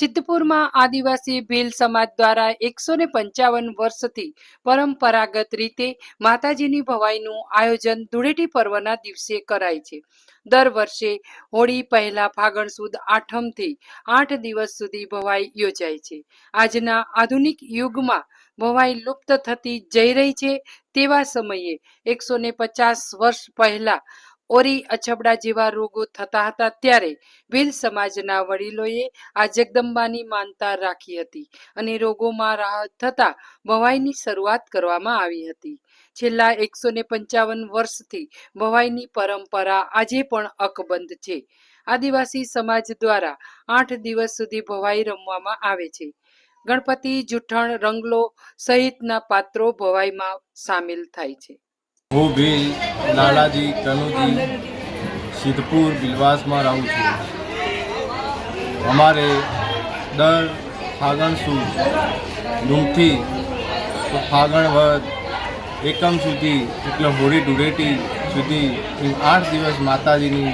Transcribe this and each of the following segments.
સિદ્ધપુરમાં આદિવાસી ભીલ સમાજ દ્વારા એકસો ને પંચાવન વર્ષથી પરંપરાગત રીતે માતાજીની ભવાઈનું આયોજન ધૂળેટી પર્વના દિવસે કરાય છે. દર વર્ષે હોળી પહેલા ફાગણ સુદ આઠમથી આઠ દિવસ સુધી ભવાઈ યોજાય છે. આજના આધુનિક યુગમાં ભવાઈ લુપ્ત થતી જઈ રહી છે તેવા સમયે એકસો ને પચાસ વર્ષ પહેલા ઓરી અછબડા જેવા રોગો થતા હતા ત્યારે ભીલ સમાજના વડીલોએ આ જગદંબાની માનતા રાખી હતી અને રોગોમાં રાહત થતા ભવાઈની શરૂઆત કરવામાં આવી હતી. છેલ્લા એકસો ને પંચાવન વર્ષથી ભવાઈની પરંપરા આજે પણ અકબંધ છે. આદિવાસી સમાજ દ્વારા આઠ દિવસ સુધી ભવાઈ રમવામાં આવે છે. ગણપતિ જુઠ્ઠણ રંગલો સહિતના પાત્રો ભવાઈમાં સામેલ થાય છે. હું ભીલ લાલાજી કનુજી સિદ્ધપુર બિલવાસમાં રહું છું. અમારે દર ફાગણ સુદ ડૂમથી તો ફાગણ વધ એકમ સુધી એટલે હોળી ધૂળેટી સુધી આઠ દિવસ માતાજીની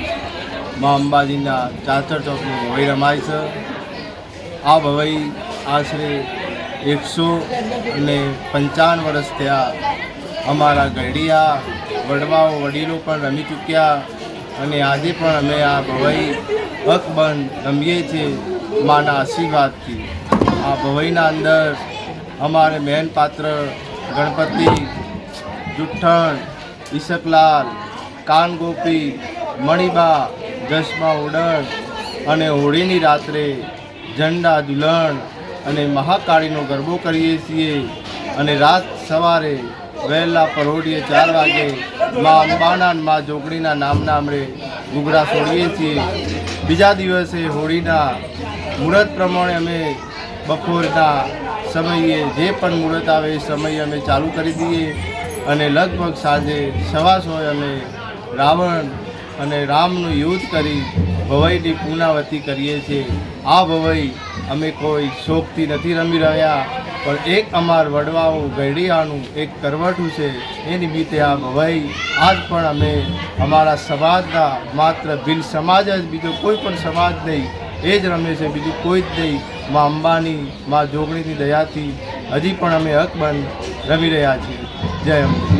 મા અંબાજીના ચાચર ચોકની ભવાઈ રમાય છે. આ ભવાઈ આશરે એકસો અને પંચાવન વર્ષ થયા અમારા ગઢિયા વડવાઓ વડીલો પણ રમી ચૂક્યા અને આજે પણ અમે આ ભવાઈ અકબંધ રમીએ છીએ માના આશીર્વાદથી. આ ભવાઈના અંદર અમારે મેન પાત્ર ગણપતિ જુઠ્ઠણ, ઈશકલાલ, કાનગોપી, મણિબા જસમા ઉડણ અને હોળીની રાત્રે ઝંડા દુલણ અને મહાકાળીનો ગરબો કરીએ છીએ અને રાત સવારે વહેલા પરોઢીએ ચાર વાગે મા અંબાના મા જોગડીના નામના અમે ઘૂઘરા છોડીએ છીએ. બીજા દિવસે હોળીના મુહૂર્ત પ્રમાણે અમે બપોરના સમયે જે પણ મુહૂર્ત આવે એ સમયે અમે ચાલુ કરી દઈએ અને લગભગ સાંજે સવા સોએ અમે રાવણ અને રામનું યુદ્ધ કરી ભવાઈની પૂર્ણાવતી કરીએ છીએ. આ ભવાઈ અમે કોઈ શોખથી નથી રમી રહ્યા. પણ એક અમાર વડવાઓ ગઢિયાનું એક કરવટું છે, એ નિમિત્તે આ ભવાઈ આજ પણ અમે અમારા સમાજના માત્ર ભીલ સમાજ જ, બીજો કોઈ પણ સમાજ નહીં, એ જ રમે છે, બીજું કોઈ જ નહીં. મા અંબાની, મા જોગણીની દયાથી હજી પણ અમે હકબંધ રમી રહ્યા છીએ. જય અંબે.